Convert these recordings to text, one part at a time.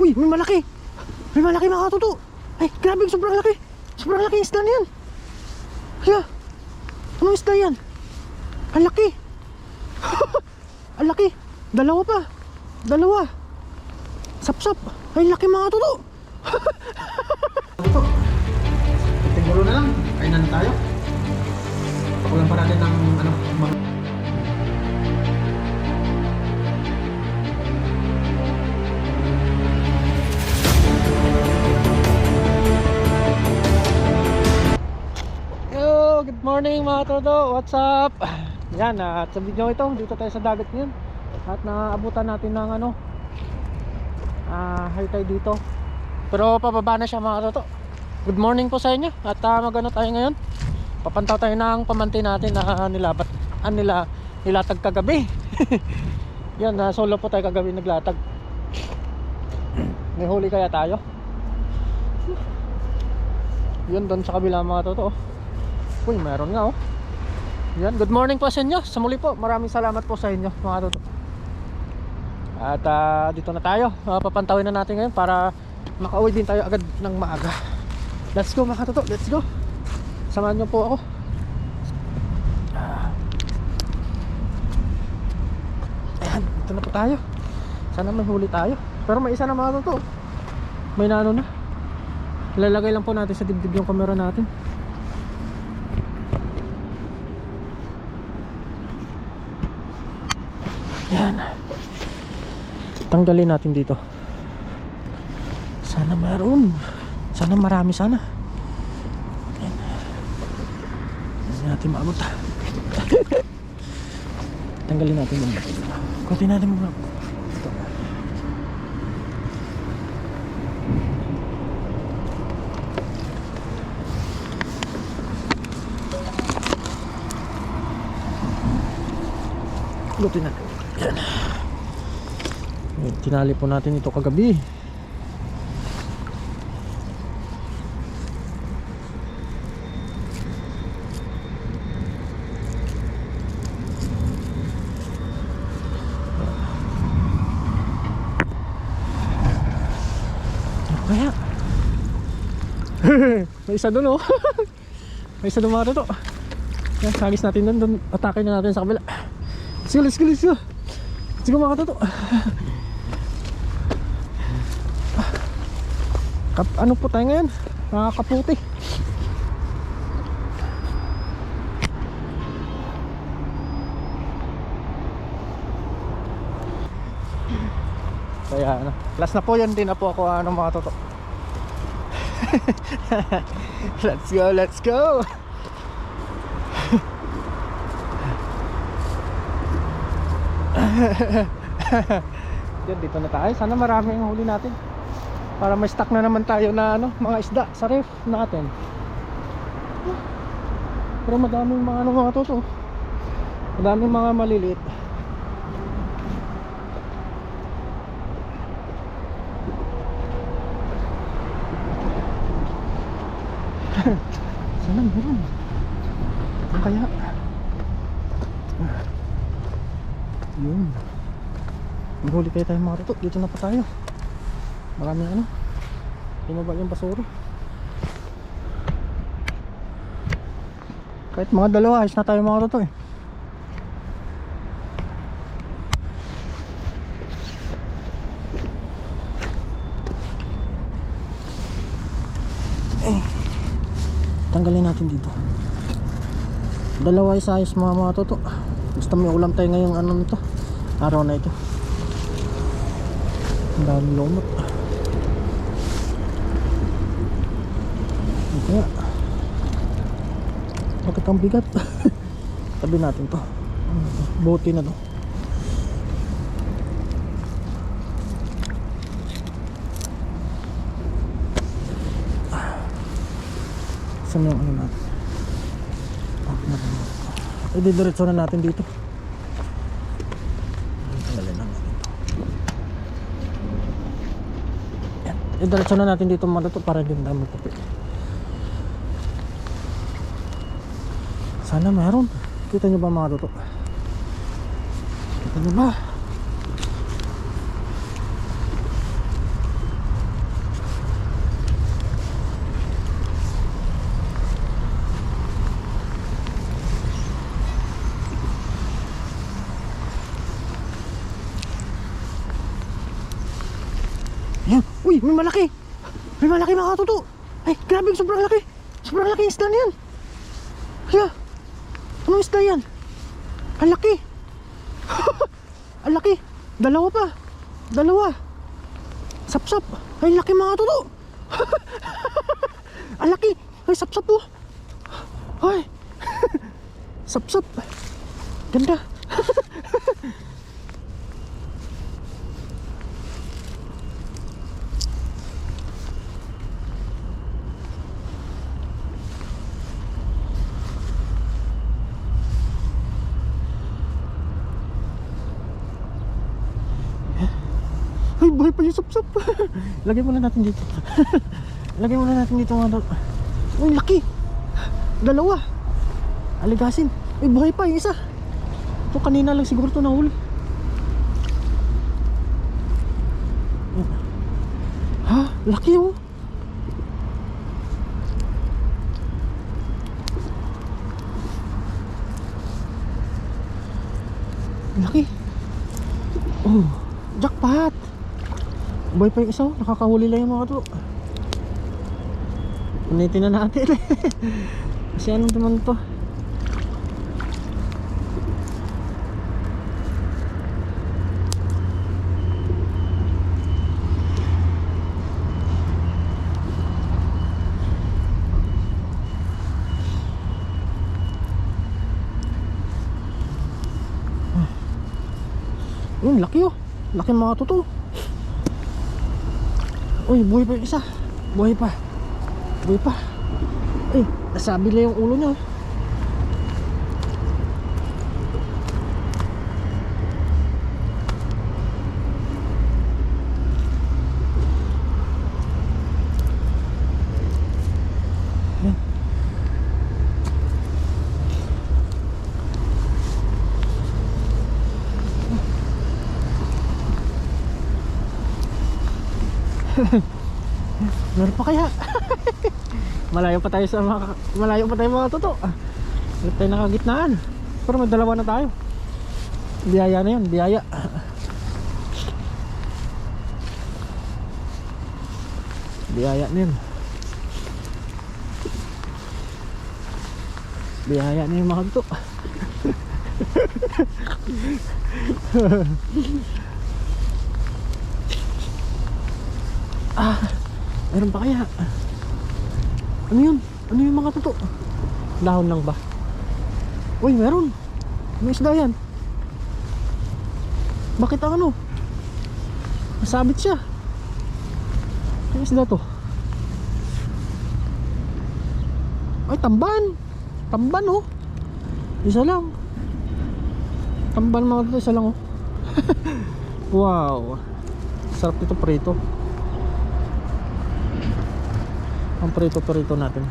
Uy, may malaki. May malaki mga katuto. Ay, grabe, sobrang laki. Sobrang laki yung isda na yan. Kaya, anong isda yan? Ang laki. Ang laki. Dalawa pa. Dalawa. Sap-sap. Ay, laki mga katuto. Siguro na lang. Kainan na tayo. Pakulang pa natin ng ano, mga... morning mga todo. What's up? Yan, ah, at sa video ito, dito tayo sa dagat ngayon. At naabutan natin ng ano, ah, high tide dito. Pero pababa na siya mga toto. Good morning po sa inyo. At uh, magano tayo ngayon? Papantaw tayo ng pamantay natin na uh, nilabat, ah, nila, nilatag kagabi. Yan, na solo po tayo kagabi naglatag. May huli kaya tayo? Yun doon sa kabila mga totoo. Uy, meron nga oh. Yan, good morning po sa inyo. Sa muli po, maraming salamat po sa inyo mga totoo. At ah, dito na tayo. Uh, papantawin na natin ngayon para makauwi din tayo agad ng maaga. Let's go mga totoo, let's go. Samahan niyo po ako. Ayan, dito na po tayo. Sana may huli tayo. Pero may isa na mga totoo. May nano na. Lalagay lang po natin sa dibdib yung camera natin. Yan. Tanggalin natin dito. Sana meron. Sana marami sana. Yan. Hindi natin maabot. Tanggalin natin yung Kunti natin muna. Ito. Lutin natin. Yan. Tinali po natin ito kagabi. Kaya? May isa doon oh. May isa mga to. Yan, hagis natin doon. doon. Atake na natin sa kabila. Let's go, let's go, let's go. Let's go mga katoto. Kap, ano po tayo ngayon? Nakakaputi. Kaya ano, last na po yun din na po ako ano mga toto. let's go, let's go. Yan, dito na tayo. Sana marami ang huli natin. Para may stock na naman tayo na ano, mga isda sa ref natin. Pero madaming mga ano mga toto. Madaming mga maliliit. Sana meron. Ano kaya? Yun. Maghuli kaya tayo mga tuto. Dito na pa tayo. Marami ano. Pinaba yung basura. Kahit mga dalawa, ayos na tayo mga tuto eh. Eh, tanggalin natin dito. Dalawa is ayos mga mga tuto. Basta may ulam tayo ngayong ano nito. Araw na ito. Ang daming lumot. Ito. Bakit ang bigat? Tabi natin to. Bote na to. Saan yung ano natin? Ah. Eh, didiretso na natin dito. Tanggalin lang natin to. Yan. Idiretso na natin dito mga to para hindi na magkape. Sana meron. Kita nyo ba mga toto? Kita nyo ba? Ayan. Uy, may malaki. May malaki mga katuto. Ay, grabe, sobrang laki. Sobrang laki isda na yan. Hala. Anong isda yan? Ang laki. Ang laki. Dalawa pa. Dalawa. Sapsap. Ay, laki mga katuto. Ang laki. Ay, sapsap po. Ay. Sapsap. Ganda. Buhay pa yung sapsap. Lagay muna natin dito. Lagay muna natin dito mga dog. Uy, laki. Dalawa. Aligasin. Ay, buhay pa yung isa. Ito kanina lang siguro ito nahuli. Ha? Laki oh. Laki. Oh, jackpot. Buhay pa yung isa oh. Nakakahuli lang yung mga to. Punitin na natin. Kasi ano naman to? Yun, laki oh. Laki mga totoo. Uy, buhay pa yung isa. Buhay pa. Buhay pa. Ay, nasabi lang yung ulo niya. Meron pa kaya? malayo pa tayo sa mga malayo pa tayo mga toto. Wala tayo nakagitnaan. Pero may dalawa na tayo. Biyaya na yun, biyaya. Biyaya na yun. Biyaya na yung mga toto. ah, meron pa kaya? Ano yun? Ano yung mga tuto? Dahon lang ba? Uy, meron. May isda yan. Bakit ang ano? Masabit siya. Ano isda to? Ay, tamban. Tamban oh. Isa lang. Tamban mga tuto, isa lang oh. wow. Sarap nito prito. Ang prito-prito natin.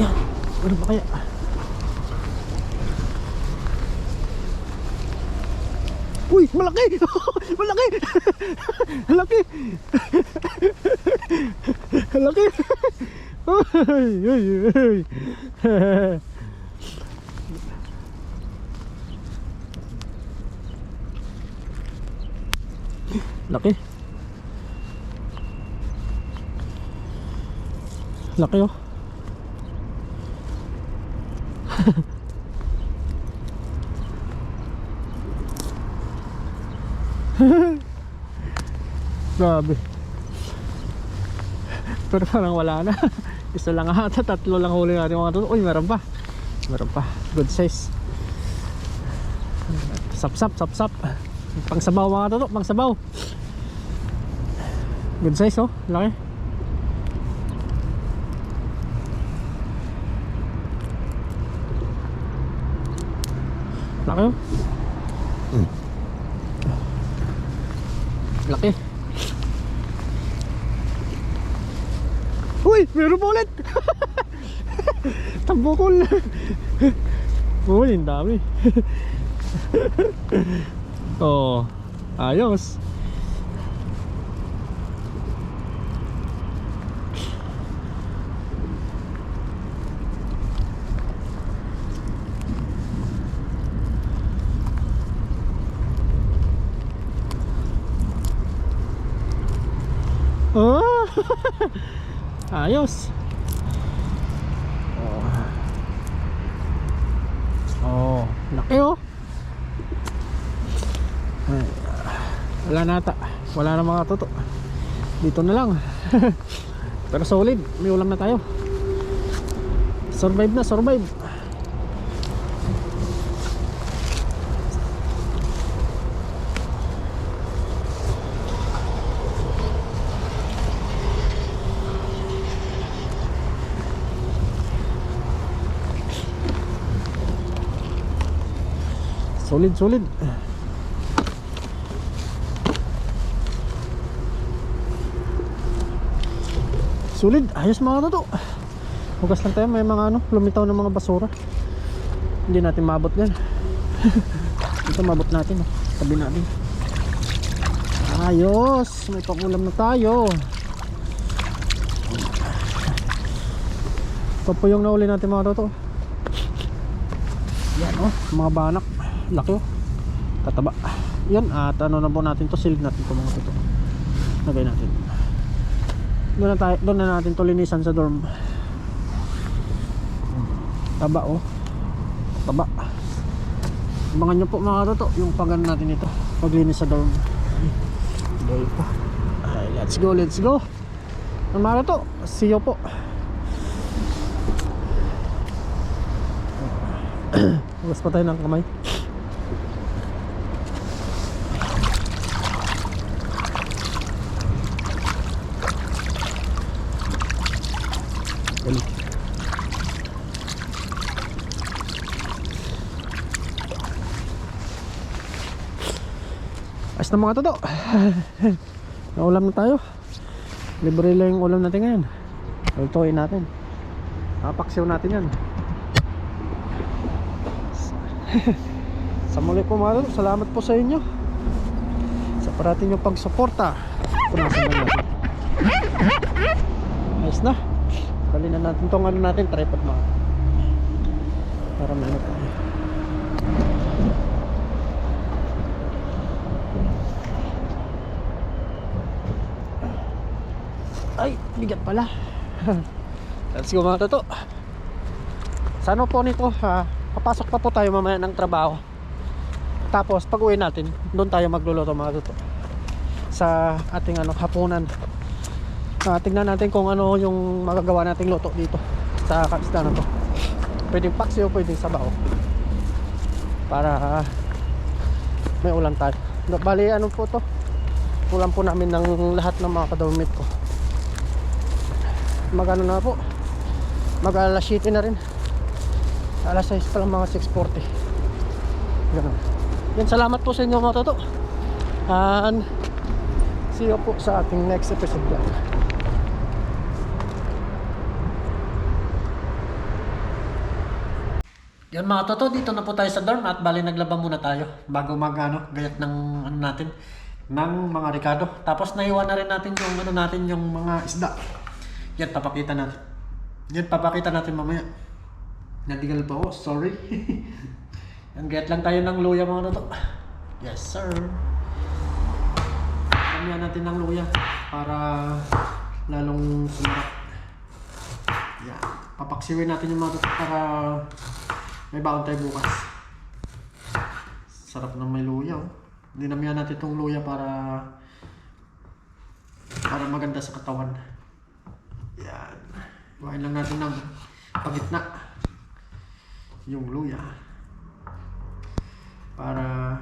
Yan. Ano ba kaya? Uy, malaki! malaki! malaki! malaki! Uy, uy, uy. Laki. Laki oh. Grabe. Pero parang wala na. Isa lang ata, tatlo lang huli natin mga tuto. Uy, meron pa. Meron pa. Good size. Sap sap, sap sap. Pang sabaw mga tuto, pang sabaw. Good size oh, laki. Laki oh. Laki. Uy, meron pa ulit. ang bukol. Ang dami. oh, ayos. Oh! Ayos. Oh. Oh, laki oh. Ay, wala na ata. Wala na mga toto. Dito na lang. Pero solid, may ulam na tayo. Survive na, survive. Solid, solid. Solid, ayos mga toto. Hugas lang tayo, may mga ano, lumitaw ng mga basura. Hindi natin mabot yan. Ito mabot natin, oh. tabi natin. Ayos, may pakulam na tayo. Ito po yung nauli natin mga toto. Yan oh, mga banak. Laki oh. Tataba. Yan at ano na po natin to, silid natin to mga toto. Lagay natin. Doon na, tayo, doon na natin to linisan sa dorm. Taba oh. Taba. Abangan nyo po mga toto yung pagano natin ito. Paglinis sa dorm. Boy pa. Ay, let's go, let's go. Mga toto, see you po. Hugas pa tayo ng kamay. Ayos na mga toto. Naulam na tayo. Libre lang yung ulam natin ngayon. Lutuin natin. Papaksiw natin yan. Sa muli po mga toto, salamat po sa inyo. Sa parating nyo pagsuporta. Punasan na. Ayos na. Dali na natin tong ano natin, tripod mga. Para may ano tayo. Ay, bigat pala. Let's go mga toto. Sa ano po nito, ha, papasok pa po tayo mamaya ng trabaho. Tapos pag uwi natin, doon tayo magluluto mga toto. Sa ating ano, hapunan. Ah, tingnan natin kung ano yung magagawa nating luto dito sa kaisda na to. Pwedeng paksiw, pwedeng sabaw. Para ah, may ulam tayo. Bali ano po to? Ulam po namin ng lahat ng mga kadawmit ko. Magano na po? Mag alas 7 na rin. Alas 6 pa lang mga 6.40. Ganun. Yan, salamat po sa inyo mga toto. And see you po sa ating next episode vlog. Yan mga toto, dito na po tayo sa dorm at bali naglaba muna tayo bago mag ano, gayat ng ano natin ng mga Ricardo. Tapos naiwan na rin natin yung ano natin yung mga isda. Yan papakita natin. Yan papakita natin mamaya. Nadigal pa ako, sorry. Yan gayat lang tayo ng luya mga toto. Yes sir. Kamihan natin ng luya para lalong sumarap. Yan. Papaksiwin natin yung mga toto para may baon tayo bukas. Sarap ng may luya oh. Dinamihan natin itong luya para para maganda sa katawan. Yan. Buhayin lang natin ng pagitna yung luya para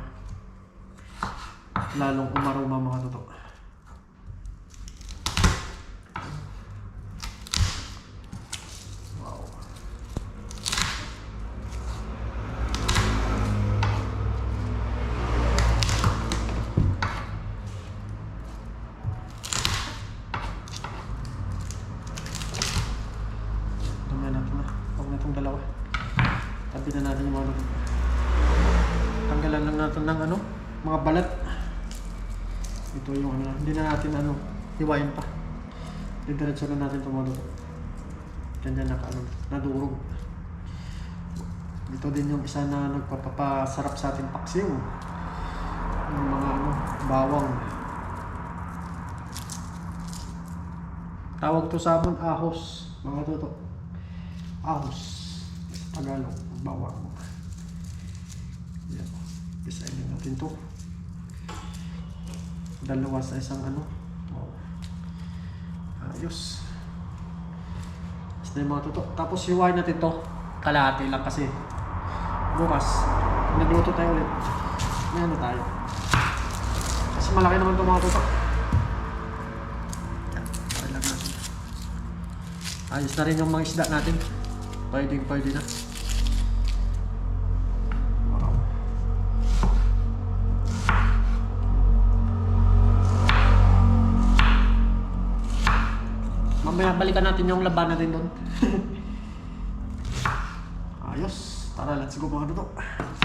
lalong umaroma mga totoo. Didiretso na natin itong mga luto. Ganyan naka ano, nadurog. Ito din yung isa na nagpapasarap sa ating paksiw. Yung mga ano, bawang. Tawag to sa amin, ahos. Mga toto. Ahos. Tagalog, bawang. Yan. Isayin din natin to. Dalawa sa isang ano. Ayos. Basta yung mga toto. Tapos hiwain natin to. Kalahati lang kasi. Bukas, nagluto tayo ulit. May ano tayo. Kasi malaki naman itong mga natin. Ayos na rin yung mga isda natin. Pwede, pwede na. Mamaya balikan natin yung laban natin doon. Ayos. Tara, let's go mga duto.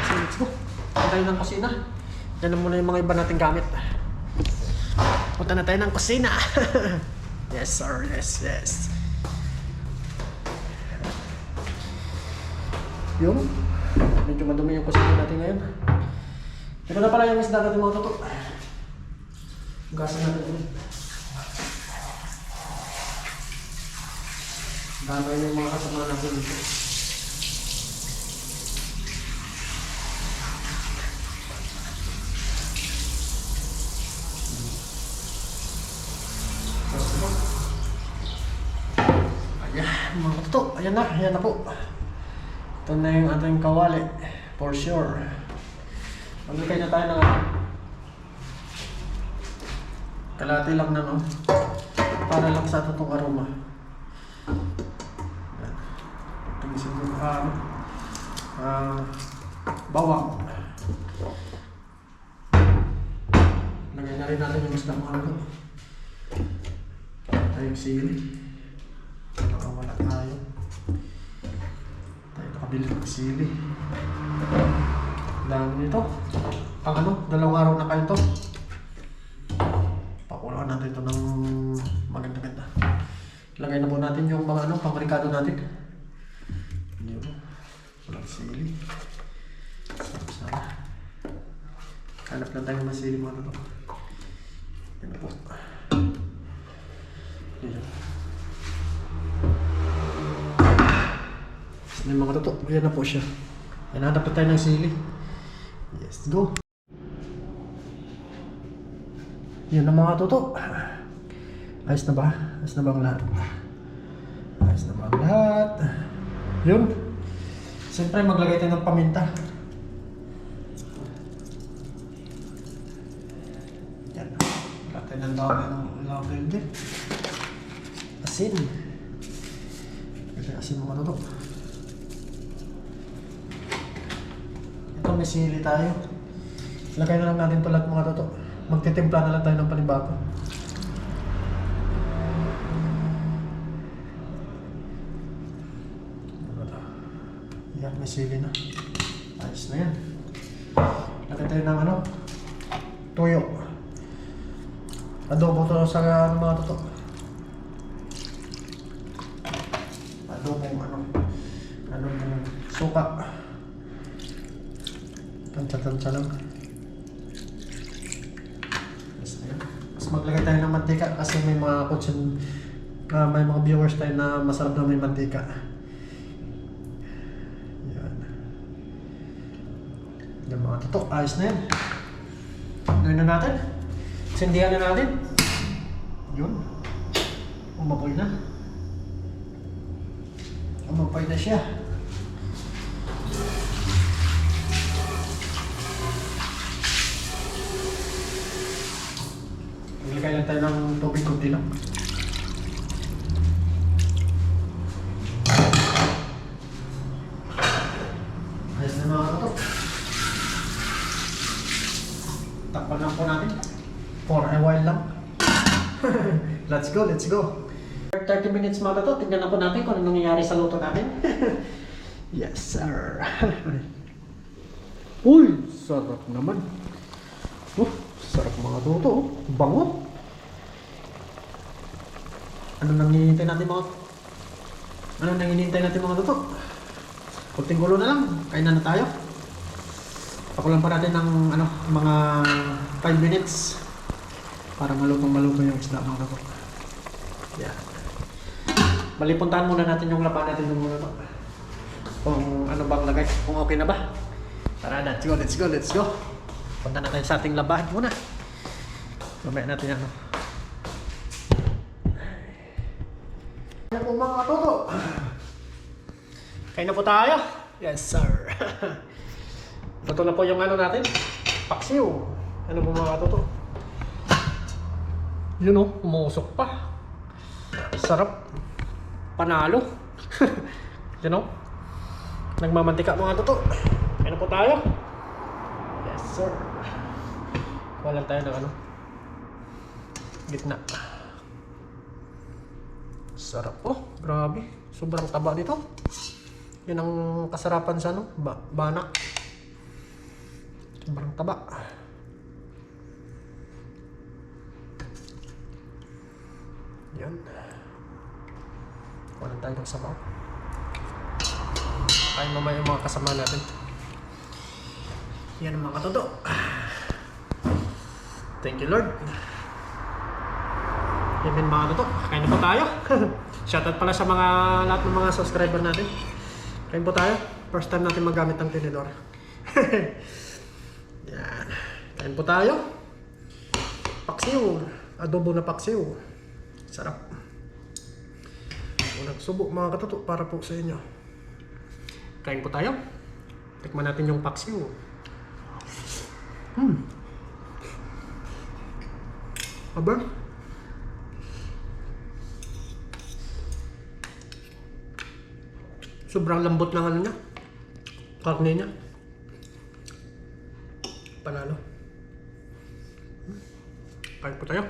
So, let's go. Punta tayo ng kusina. Yan na muna yung mga iba nating gamit. Punta na tayo ng kusina. yes, sir. Yes, yes. Yung, medyo madumi yung kusina natin ngayon. Ito na pala yung isda natin mga duto. Hugasan natin ulit. Dami yung mga kasama natin dito. Ayan, mga kato. Ayan na, ayan na po. Ito na yung ating kawali. For sure. Maglagay na tayo ng ano. Kalati lang na no. Para lang sa totoong aroma. Bawang. Lagay na rin natin yung isda mga ano. Tayo yung sili. Nakawala tayo. Tayo nakabili ng sili. Dami nito. Toto. Yan na po siya. Hanap na tayo ng sili. Yes, go. Yan ang mga toto. Ayos na ba? Ayos na ba ang lahat? Ayos na ba ang lahat? Yun. Siyempre maglagay tayo ng paminta. Yan. Lagay ng dami ng lagay din. Asin. Lagay asin mga toto. Ito may sili tayo. Lagay na lang natin ito lahat mga toto. Magtitimpla na lang tayo ng panibago. Yan, may sili na. Ayos na yan. Lagay tayo ng ano? Tuyo. Adobo to sa ano, mga toto. Adobo ano? Ano suka. Tansya-tansya lang. Ayun. Mas maglagay tayo ng mantika kasi may mga kutsin, ah, may mga viewers tayo na masarap na may mantika. Yan. Yan mga tutok. Ayos na yan. Gawin na natin. Sindihan na natin. Yun. Umapoy na. Umapoy na siya. Maglagay lang tayo ng tubig kunti lang. Ayos na mga katok. Takpan lang po natin. For a while lang. let's go, let's go. 30 minutes mga to, tignan na po natin kung ano nangyayari sa luto natin. yes, sir. Uy, sarap naman. Oh, sarap mga oh. Bango. Ano nang hinihintay natin mga Ano nang hinihintay natin mga luto? Kunting gulo na lang, kain na na tayo. Pakulan pa natin ng ano, mga 5 minutes para malutong maluto yung isda mga luto. Yan. Bali, puntahan muna natin yung laban natin yung muna. Kung ano bang lagay, kung okay na ba. Tara, let's go, let's go, let's go. Punta na tayo sa ating labahan muna. Mamaya natin ano. Ano po mga katoto? Kain na po tayo. Yes, sir. Ito na po yung ano natin. Paksiw. Ano po mga katoto? Yun o, umusok pa. Sarap. Panalo. Yun o. Nagmamantika mga toto. Kain na po tayo. Yes, sir. Wala tayo ng ano. Gitna. Sarap. Oh, grabe. Sobrang taba dito. Yan ang kasarapan sa ano, ba banak. Sobrang taba. Yan. Wala tayo ng sabaw. Kain mamaya yung mga kasama natin. Yan ang mga katoto. Thank you Lord. Yan din mga katoto. Kain na po tayo. Shoutout pala sa mga lahat ng mga subscriber natin. Kain po tayo. First time natin magamit ng tinidor. Yan. Kain po tayo. Paksiw. Adobo na paksiw. Sarap. Unang subo mga katuto para po sa inyo. Kain po tayo. Tikman natin yung paksiw. Hmm. Aba. Sobrang lambot ng ano niya. Karne niya. Panalo. Kain po tayo.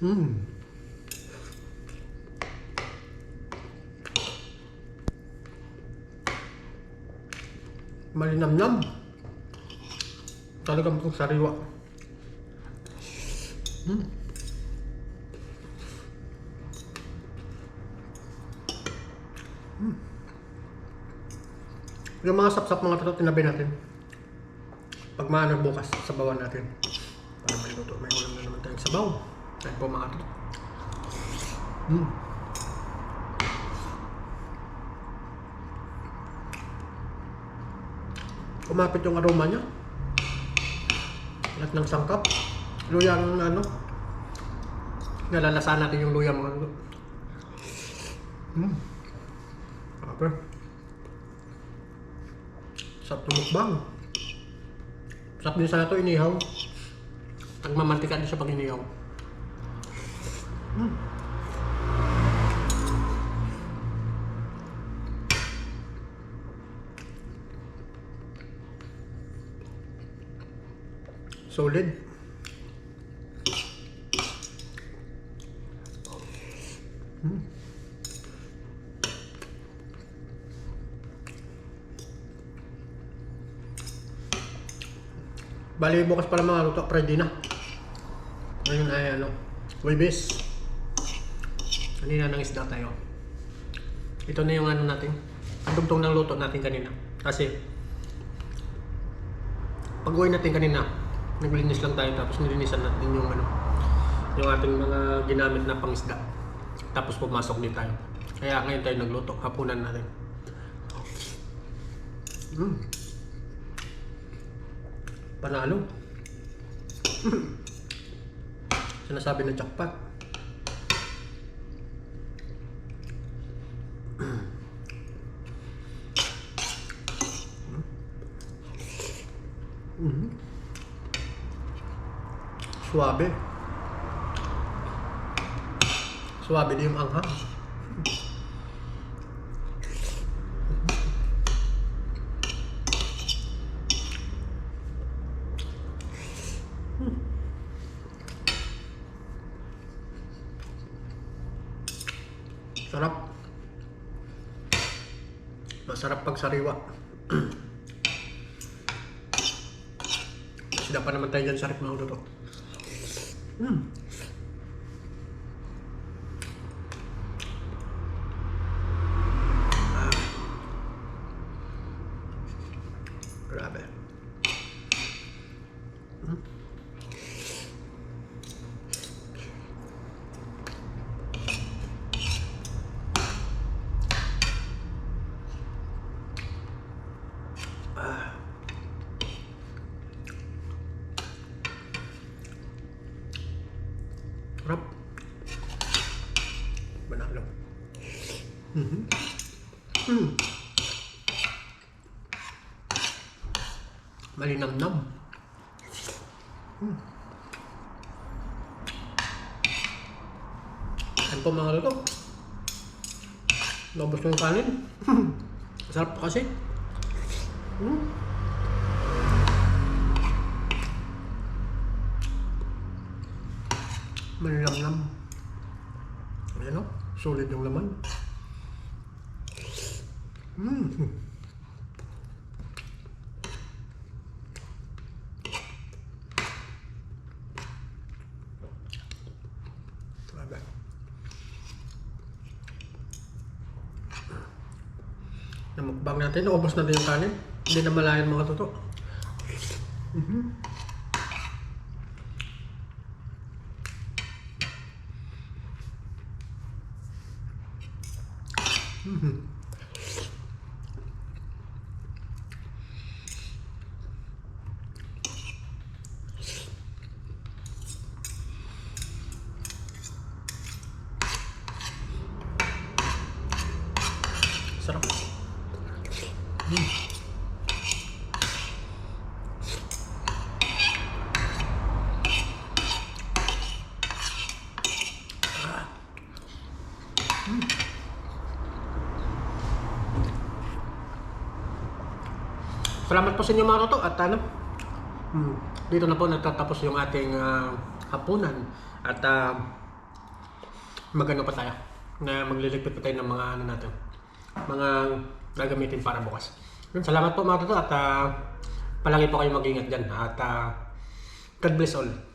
Hmm. Malinamnam. Talagang pong sariwa. Hmm. Yung mga sapsap mga tato, tinabi natin. Pag maano bukas, sabawan natin. Para may luto, may ulam na naman tayong sabaw. Ayan po mga tato. Hmm. Kumapit yung aroma niya. Lahat ng sangkap. Luyang ano. Nalalasahan natin yung luyang mga tato. Hmm. Apa? Sarap tumukbang. Sarap din sana ito inihaw. Nagmamantika din siya pag inihaw. Mm. Solid. Bali, bukas pala mga luto, Friday na. Ngayon ay ano, Webes. Kanina nang isda tayo. Ito na yung ano natin. Ang dugtong ng luto natin kanina. Kasi, pag uwi natin kanina, naglinis lang tayo tapos nilinisan natin yung ano, yung ating mga ginamit na pangisda. Tapos pumasok din tayo. Kaya ngayon tayo nagluto, hapunan natin. Mm. Panalo. Sinasabi ng jackpot. Mhm. Suabe. Suabe din yung anghang. Sarap. Masarap pag sariwa. Sida pa naman tayo dyan sa rin mga luto. Mm. Ah. Grabe. Sarap. Manalo. Mhm. Mm. Malinamnam. Mm. Yan po mga luto. Yung kanin. Sarap pa kasi. Mm. Malinamnam. Ayan o, solid yung laman. Mm. Grabe. Namukbang natin, naubos na din yung kanin. Hindi na malayan mga toto. Sarap. Salamat po sa inyo mga toto at ano, hmm, dito na po nagtatapos yung ating ah, hapunan. At uh, magano pa tayo? Na magliligpit pa tayo ng mga ano natin, mga gagamitin para bukas. Yun, salamat po mga toto at ah, palagi po kayo mag-ingat dyan. At ah, God bless all.